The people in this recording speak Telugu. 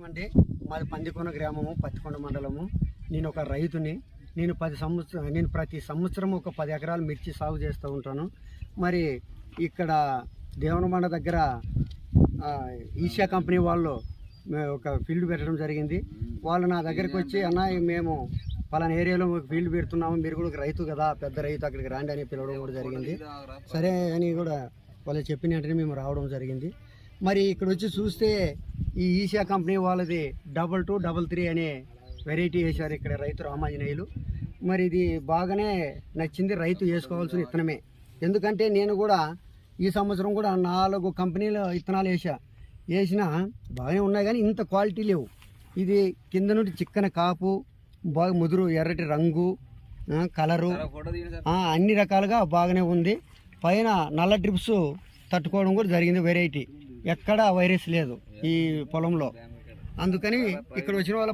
అంటే మాది పందికొండ గ్రామము పత్తికొండ మండలము. నేను ఒక రైతుని. నేను పది సంవత్సరం నేను ప్రతి సంవత్సరం ఒక పది ఎకరాలు మిర్చి సాగు చేస్తూ ఉంటాను. మరి ఇక్కడ దేవనమండ దగ్గర ఈషా కంపెనీ వాళ్ళు ఒక ఫీల్డ్ పెట్టడం జరిగింది. వాళ్ళు నా దగ్గరికి వచ్చి అన్న మేము పలానా ఏరియాలో ఒక ఫీల్డ్ పెడుతున్నాము. మీరు కూడా రైతు కదా పెద్ద రైతు అక్కడికి రాండి అని పిలవడం కూడా జరిగింది. సరే అని కూడా వాళ్ళు చెప్పిన వెంటనే మేము రావడం జరిగింది. మరి ఇక్కడ వచ్చి చూస్తే ఈ ఈషా కంపెనీ వాళ్ళది డబల్ టూ డబల్ త్రీ అనే వెరైటీ వేశారు ఇక్కడ రైతు రామాంజనేయులు. మరి ఇది బాగానే నచ్చింది రైతు వేసుకోవాల్సిన విత్తనమే ఎందుకంటే నేను కూడా ఈ సంవత్సరం కూడా నాలుగు కంపెనీల విత్తనాలు వేసా వేసినా బాగానే ఉన్నాయి కానీ ఇంత క్వాలిటీ లేవు. ఇది కింద నుండి చిక్కన కాపు బాగా ముదురు ఎర్రటి రంగు కలరు అన్ని రకాలుగా బాగానే ఉంది. పైన నల్ల డ్రిప్స్ తట్టుకోవడం కూడా జరిగింది వెరైటీ. ఎక్కడా వైరస్ లేదు ఈ పొలంలో. అందుకని ఇక్కడ వచ్చిన వాళ్ళ